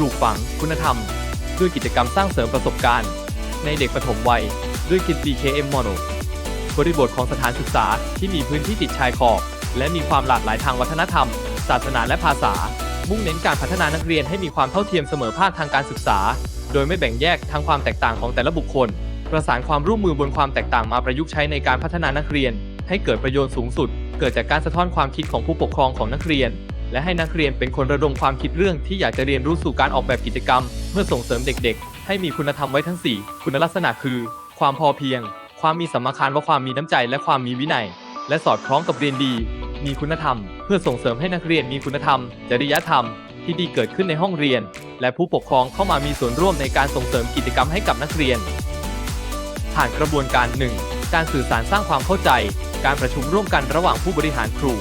ลูกฝังคุณธรรม ด้วยกิจกรรมสร้างเสริมประสบการณ์ ในเด็กปฐมวัย ด้วย Kids BKM Model บริบทของสถานศึกษาที่มีพื้นที่ติดชายขอบ และมีความหลากหลายทางวัฒนธรรม ศาสนาและภาษา มุ่งเน้นการพัฒนานักเรียนให้มีความเท่าเทียมเสมอภาคทางการศึกษา โดยไม่แบ่งแยกทางความแตกต่างของแต่ละบุคคล ประสานความร่วมมือบนความแตกต่างมาประยุกต์ใช้ในการพัฒนานักเรียน ให้เกิดประโยชน์สูงสุด เกิดจากการสะท้อนความคิดของผู้ปกครองของนักเรียน และให้นักเรียนเป็นคนระดมความคิดเรื่องที่อยากจะเรียนรู้สู่การออกแบบกิจกรรม เพื่อส่งเสริมเด็กๆ ให้มีคุณธรรมไว้ทั้ง 4 คุณลักษณะคือ ความพอเพียง ความมีสมคารว่าความมีน้ำใจ และความมีวินัย และสอดคล้องกับเรียนดี มีคุณธรรม เพื่อส่งเสริมให้นักเรียนมีคุณธรรม จริยธรรม ที่ดีเกิดขึ้นในห้องเรียน และผู้ปกครองเข้ามามีส่วนร่วมในการส่งเสริมกิจกรรมให้กับนักเรียน ผ่านกระบวนการ 1. การสื่อสารสร้างความเข้าใจ การประชุมร่วมกันระหว่างผู้บริหารครู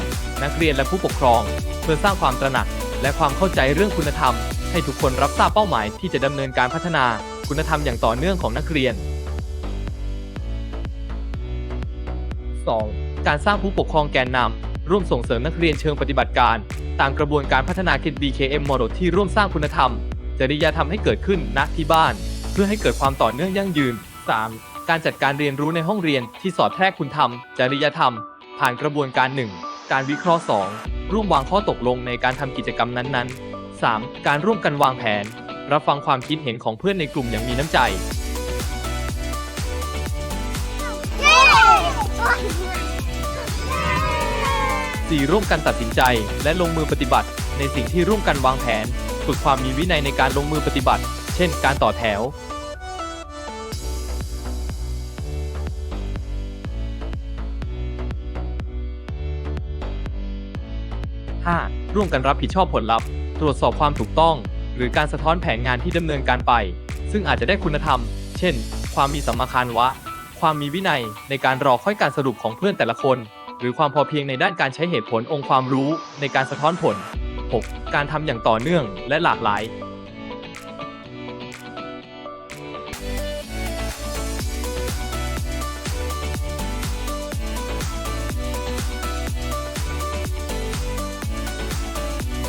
นักเรียนและผู้ปกครอง เพื่อสร้างความตระหนัก และความเข้าใจเรื่องคุณธรรม ให้ทุกคนรับทราบเป้าหมายที่จะดำเนินการพัฒนาคุณธรรมอย่างต่อเนื่องของนักเรียน 2. การสร้างผู้ปกครองแกนนำร่วมส่งเสริมนักเรียนเชิงปฏิบัติการ ตามกระบวนการพัฒนา KID BKM Model ที่ร่วมสร้างคุณธรรม จริยธรรมให้เกิดขึ้นณที่บ้าน เพื่อให้เกิดความต่อเนื่องยั่งยืน 3. การจัดการเรียนรู้ในห้องเรียนที่สอดแทรกคุณธรรม จริยธรรม ผ่านกระบวนการ 1. การวิเคราะห์ 2. ร่วมวางข้อตกลงในการทำกิจกรรมนั้นๆ 3. การร่วมกันวางแผน รับฟังความคิดเห็นของเพื่อนในกลุ่มอย่างมีน้ำใจ 4. ร่วมกันตัดสินใจและลงมือปฏิบัติ ในสิ่งที่ร่วมกันวางแผน ฝึกความมีวินัยในการลงมือปฏิบัติ เช่น การต่อแถว 5. ร่วมกันรับผิดชอบผลลัพธ์ ตรวจสอบความถูกต้อง หรือการสะท้อนแผนงานที่ดำเนินการไป ซึ่งอาจจะได้คุณธรรม เช่น ความมีสัมมาคารวะ ความมีวินัยในการรอค่อยการสรุปของเพื่อนแต่ละคน หรือความพอเพียงในด้านการใช้เหตุผลองค์ความรู้ในการสะท้อนผล 6. การทำอย่างต่อเนื่องและหลากหลาย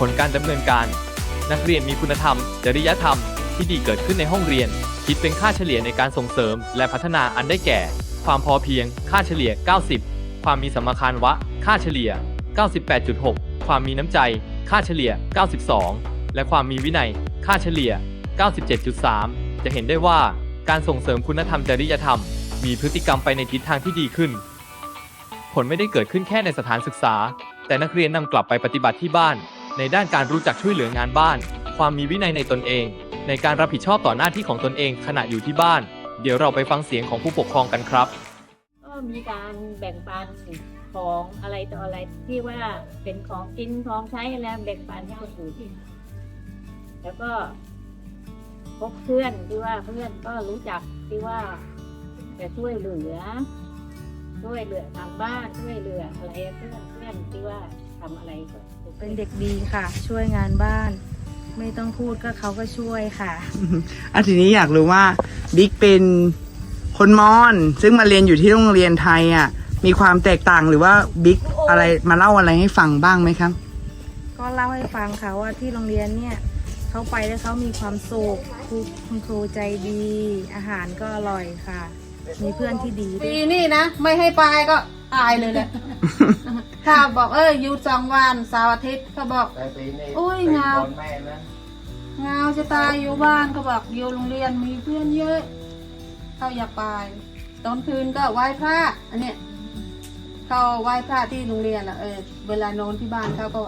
ผลการดำเนินการ นักเรียนมีคุณธรรม จริยธรรม ที่ดีเกิดขึ้นในห้องเรียน คิดเป็นค่าเฉลี่ยในการส่งเสริม และพัฒนาอันได้แก่ ความพอเพียง ค่าเฉลี่ย 90 ความมีสมมาคารวะ ค่าเฉลี่ย 98.6 ความมีน้ำใจ ค่าเฉลี่ย 92 และความมีวินัย ค่าเฉลี่ย 97.3 จะเห็นได้ว่าการส่งเสริมคุณธรรมจริยธรรม มีพฤติกรรมไปในทิศทางที่ดีขึ้น ผลไม่ได้เกิดขึ้นแค่ในสถานศึกษา แต่นักเรียนนำกลับไปปฏิบัติที่บ้าน ในด้านการรู้จักช่วยเหลืองานบ้าน ความมีวินัยในตนเอง ในการรับผิดชอบต่อหน้าที่ของตนเองขณะอยู่ที่บ้าน เดี๋ยวเราไปฟังเสียงของผู้ปกครองกันครับ ก็มีการแบ่งปันของอะไรต่ออะไรที่ว่าเป็นของกินของใช้แล้วแบ่งปันให้คนอื่นแล้วก็พบเพื่อนที่ว่าเพื่อนก็รู้จักที่ว่าจะช่วยเหลือ ช่วยเหลือทางบ้านช่วยเหลืออะไรเพื่อนเพื่อนที่ว่า ทำอะไรก็จะช่วยเป็นเด็กดีค่ะ ช่วยงานบ้าน ไม่ต้องพูดก็เขาก็ช่วยค่ะ อะทีนี้อยากรู้ว่าบิ๊กเป็นคนมอญซึ่งมาเรียนอยู่ที่โรงเรียนไทยอะ มีความแตกต่างหรือว่าบิ๊กอะไรมาเล่าอะไรให้ฟังบ้างไหมครับ ก็เล่าให้ฟังค่ะว่าที่โรงเรียนเนี่ยเขาไปแล้วเขามีความสุขครูคุณครูใจดี อาหารก็อร่อยค่ะ มีเพื่อนที่ดีด้ปีวยนี่นะ ไม่ให้ไปก็ ตายเลยแหละ ถ้าบอกเอออยู่สองวันเสาร์อาทิตย์เขาบอกโอ้ยเงาเงาจะตายอยู่บ้านเขาบอกอยู่โรงเรียนมีเพื่อนเยอะเขาอยากไปตอนคืนก็ไหว้พระอันเนี้ยเขาไหว้พระที่โรงเรียนอะเออเวลานอนที่บ้านเขาก็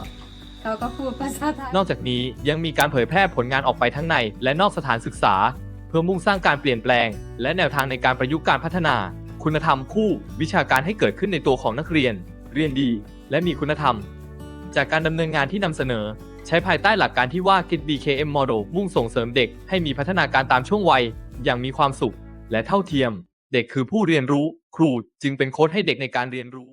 เขาก็พูดภาษาไทยนอกจากนี้ยังมีการเผยแพร่ผลงานออกไปทั้งใน และนอกสถานศึกษา เพื่อมุ่งสร้างการเปลี่ยนแปลง และแนวทางในการประยุกต์การพัฒนา คุณธรรมคู่วิชาการให้เกิดขึ้นในตัวของนักเรียน เรียนดี และมีคุณธรรม จากการดำเนินงานที่นำเสนอ ใช้ภายใต้หลักการที่ว่า KID BKM Model มุ่งส่งเสริมเด็กให้มีพัฒนาการตามช่วงวัย อย่างมีความสุข และเท่าเทียม เด็กคือผู้เรียนรู้ ครูจึงเป็นโค้ชให้เด็กในการเรียนรู้